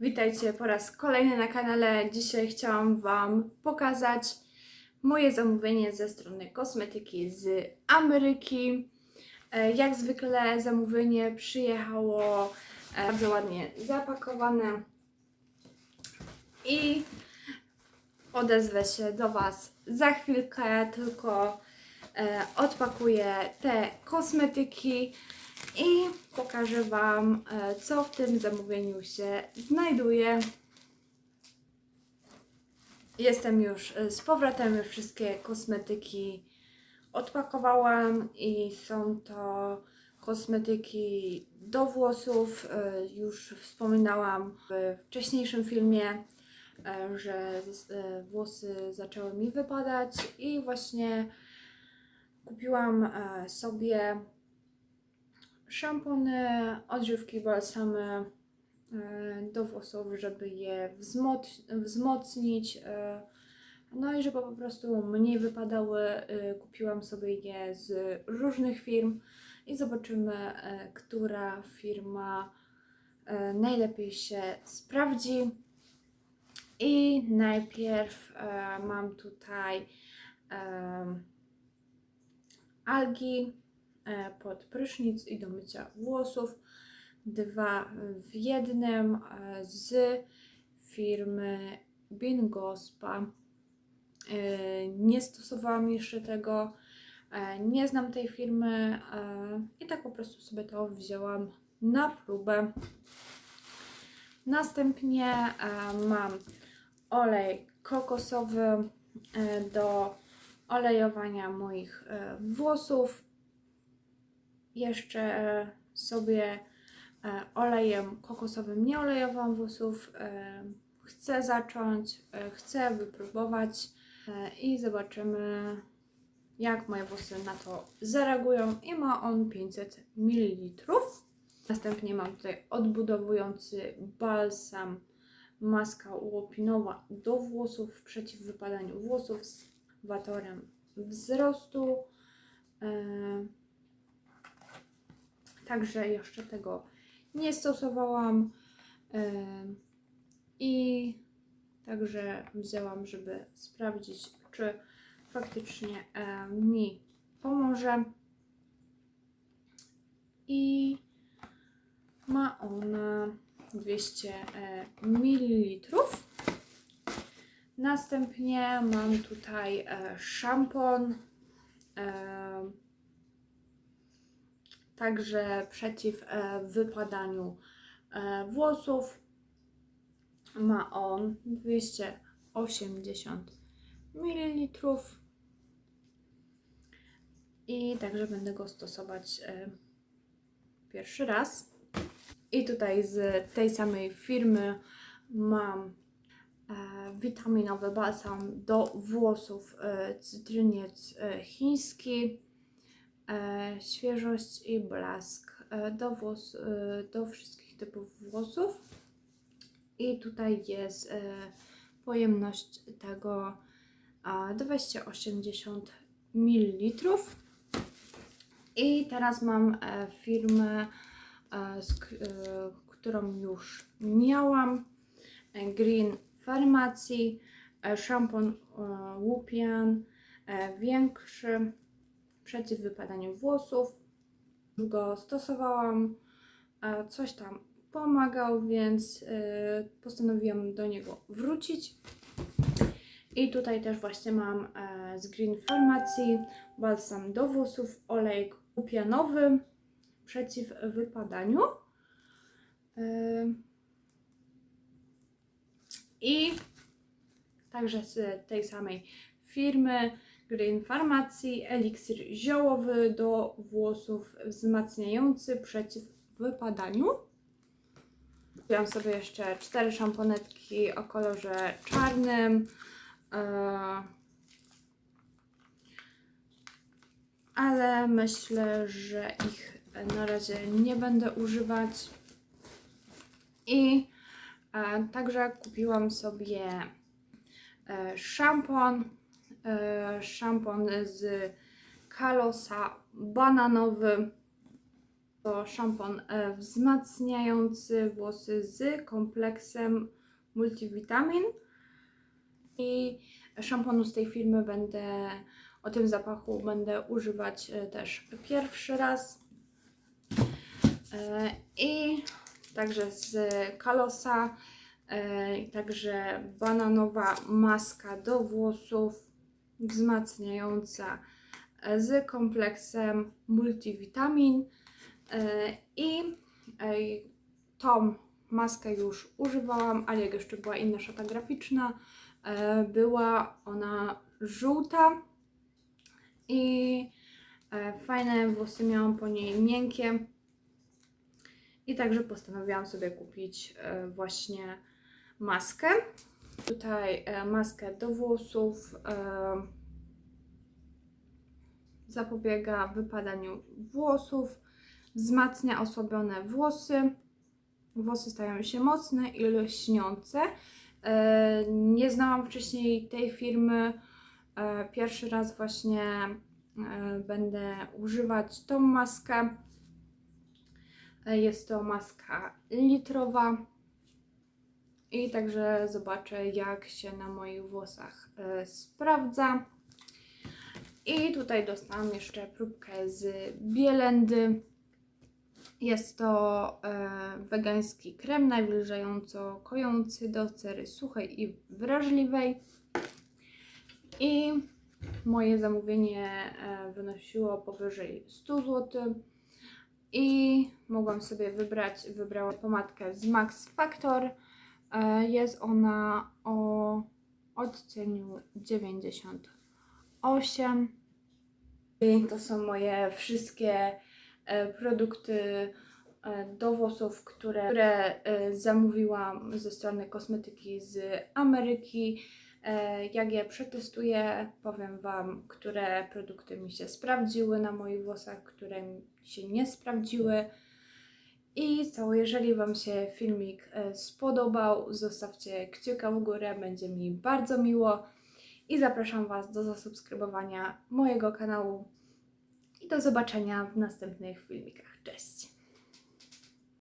Witajcie po raz kolejny na kanale. Dzisiaj chciałam Wam pokazać moje zamówienie ze strony kosmetyki z Ameryki. E, Jak zwykle zamówienie przyjechało e, bardzo ładnie zapakowane i odezwę się do Was za chwilkę, tylko e, odpakuję te kosmetyki i pokażę Wam, e, co w tym zamówieniu się znajduje. Jestem już e, z powrotem, już wszystkie kosmetyki odpakowałam i są to kosmetyki do włosów. E, Już wspominałam w wcześniejszym filmie, że włosy zaczęły mi wypadać i właśnie kupiłam sobie szampony, odżywki, balsamy e, do włosów, żeby je wzmoc- wzmocnić. e, No i żeby po prostu mniej wypadały, e, kupiłam sobie je z różnych firm i zobaczymy, która firma najlepiej się sprawdzi. I najpierw mam tutaj algi pod prysznic i do mycia włosów. Dwa w jednym e, z firmy Bingospa. E, Nie stosowałam jeszcze tego, e, nie znam tej firmy e, i tak po prostu sobie to wzięłam na próbę. Następnie e, mam olej kokosowy e, do olejowania moich e, włosów. Jeszcze e, sobie e, olejem kokosowym nie olejowałam włosów. E, Chcę zacząć, chcę wypróbować i zobaczymy, jak moje włosy na to zareagują. I ma on 500 ml. Następnie mam tutaj odbudowujący balsam maska łopinowa do włosów przeciw wypadaniu włosów z watorem wzrostu. Także jeszcze tego nie stosowałam. I także wzięłam, żeby sprawdzić, czy faktycznie mi pomoże. I ma ona 200 e, ml. Następnie mam tutaj e, szampon. Także przeciw e, wypadaniu e, włosów. Ma on 280 ml. I także będę go stosować e, pierwszy raz. I tutaj z tej samej firmy mam witaminowy balsam do włosów cytryniec chiński, świeżość i blask e, do, włos, e, do wszystkich typów włosów. I tutaj jest e, pojemność tego e, 280 ml. I teraz mam e, firmę, e, e, którą już miałam. E, Green Farmacji, e, szampon e, Łupian, e, większy przeciw wypadaniu włosów. Go stosowałam, e, coś tam pomagał, więc e, postanowiłam do niego wrócić. I tutaj też właśnie mam e, z Green Farmacji balsam do włosów, olej kupianowy przeciw wypadaniu. E, I także z tej samej firmy Green Farmacji eliksir ziołowy do włosów wzmacniający przeciw wypadaniu. Kupiłam sobie jeszcze cztery szamponetki o kolorze czarnym. e, Ale myślę, że ich na razie nie będę używać. I e, także kupiłam sobie e, szampon. E, szampon z Kalosa bananowy To szampon e, wzmacniający włosy z kompleksem multivitamin. I szamponu z tej firmy będę, o tym zapachu będę używać e, też pierwszy raz. I także z Kalosa, także bananowa maska do włosów wzmacniająca e, z kompleksem multivitamin. E, I e, tą maskę już używałam, ale jak jeszcze była inna szata graficzna, była ona żółta i fajne włosy miałam po niej miękkie. I także postanowiłam sobie kupić właśnie maskę. Tutaj e, maskę do włosów. e, Zapobiega wypadaniu włosów, wzmacnia osłabione włosy. Włosy stają się mocne i lśniące. E, Nie znałam wcześniej tej firmy. Pierwszy raz właśnie będę używać tą maskę. Jest to maska litrowa. I także zobaczę, jak się na moich włosach e, sprawdza. I tutaj dostałam jeszcze próbkę z Bielendy. Jest to e, wegański krem nawilżająco kojący do cery suchej i wrażliwej. I moje zamówienie e, wynosiło powyżej 100 zł. I mogłam sobie wybrać, wybrałam pomadkę z Max Factor. E, Jest ona o odcieniu 98. I to są moje wszystkie e, produkty e, do włosów, które, które zamówiłam ze strony kosmetyki z Ameryki. Jak je przetestuję, powiem Wam, które produkty mi się sprawdziły na moich włosach, które się nie sprawdziły. I co, jeżeli Wam się filmik e, spodobał, zostawcie kciuka w górę, będzie mi bardzo miło. I zapraszam Was do zasubskrybowania mojego kanału i do zobaczenia w następnych filmikach. Cześć!